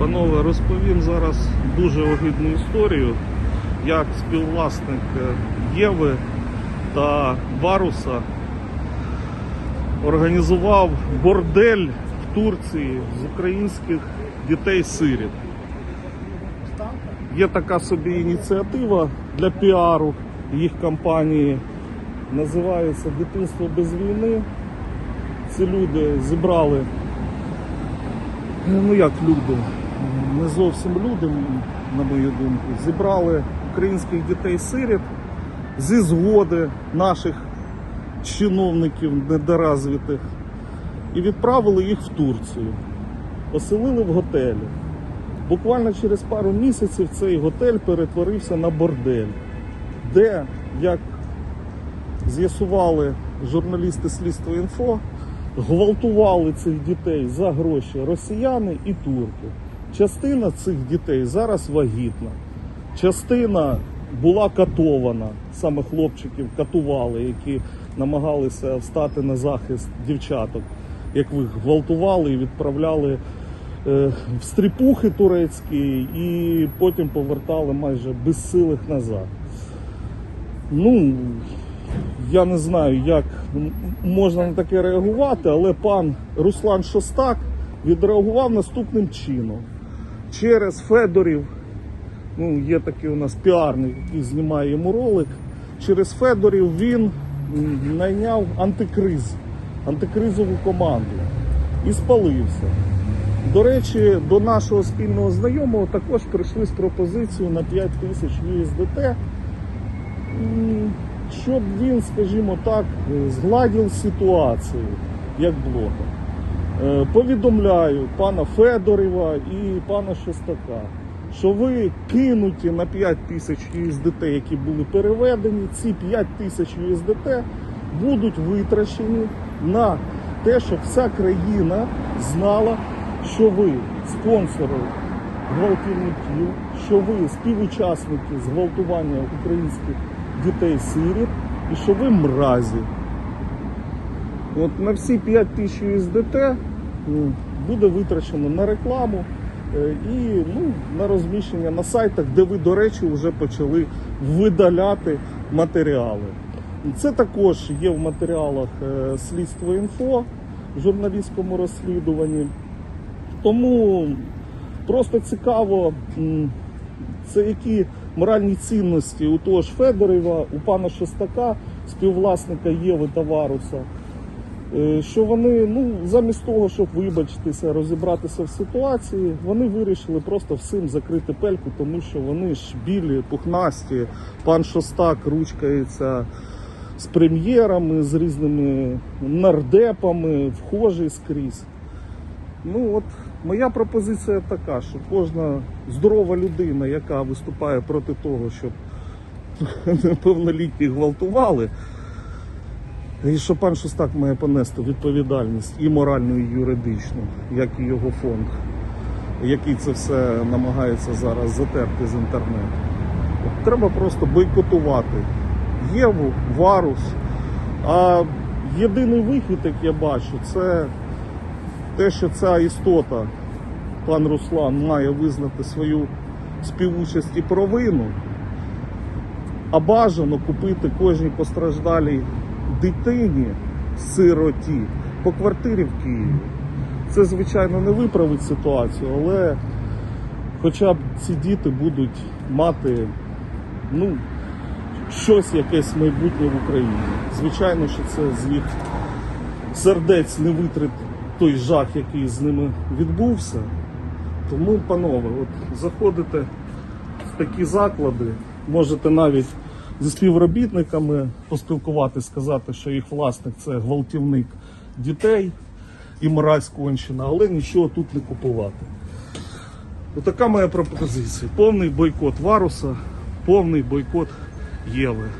Панове, розповім зараз дуже огидну історію, як співвласник е, Єви та Варуса організував бордель в Турції з українських дітей-сиріт. Є така собі ініціатива для піару їх компанії. Називається Дитинство без війни. Ці люди зібрали ну як люди, не зовсім люди, на мою думку, зібрали українських дітей-сиріт зі згоди наших чиновників недоразвитих і відправили їх в Турцію. Поселили в готелі. Буквально через пару місяців цей готель перетворився на бордель, де, як з'ясували журналісти слідства інфо, гвалтували цих дітей за гроші росіяни і турки. Частина цих дітей зараз вагітна, частина була катована, саме хлопчиків катували, які намагалися встати на захист дівчаток, як ви гвалтували і відправляли е, в стріпухи турецькі, і потім повертали майже безсилих назад. Ну, я не знаю, як можна на таке реагувати, але пан Руслан Шостак відреагував наступним чином. Через Федорів, ну, є такий у нас піарник, який знімає йому ролик. Через Федорів він найняв антикриз, антикризову команду і спалився. До речі, до нашого спільного знайомого також прийшли з пропозицією на 5 тисяч USDT щоб він, скажімо так, е, згладив ситуацію як блогер. Е, Повідомляю пана Федорова і пана Шостака, що ви кинуті на 5 тисяч USDT, які були переведені. Ці 5 тисяч USDT будуть витрачені на те, щоб вся країна знала, що ви спонсори гвалтівників, що ви співучасники зґвалтування українських дітей-сиріт і що ви мразі. От на всі 5 тисяч USDT буде витрачено на рекламу е, і ну, на розміщення на сайтах, де ви, до речі, вже почали видаляти матеріали. Це також є в матеріалах е, слідство інфо в журналістському розслідуванні. Тому просто цікаво, це які моральні цінності у того ж Федорова, у пана Шестака, співвласника Єви та Варуса. Е, Що вони, ну, замість того, щоб вибачитися, розібратися в ситуації, вони вирішили просто всім закрити пельку, тому що вони ж білі, пухнасті. Пан Шостак ручкається з прем'єрами, з різними нардепами, вхожий скрізь. Ну от моя пропозиція така, що кожна здорова людина, яка виступає проти того, щоб неповнолітніх гвалтували, і що пан Шостак має понести відповідальність і моральну, і юридичну, як і його фонд, який це все намагається зараз затерти з інтернету. От треба просто бойкотувати Єву, Варус. А єдиний вихід, як я бачу, це те, що ця істота, пан Руслан, має визнати свою співучасть і провину, а бажано купити кожній постраждалій дитині, сироті, по квартирі в Києві. Це, звичайно, не виправить ситуацію, але хоча б ці діти будуть мати ну, щось, якесь майбутнє в Україні. Звичайно, що це з їх сердець не витрить той жах, який з ними відбувся. Тому, панове, от заходите в такі заклади, можете навіть зі співробітниками поспілкуватися, сказати, що їх власник це гвалтівник дітей і мораль скончена, але нічого тут не купувати. Отака моя пропозиція. Повний бойкот Варуса, повний бойкот Єви.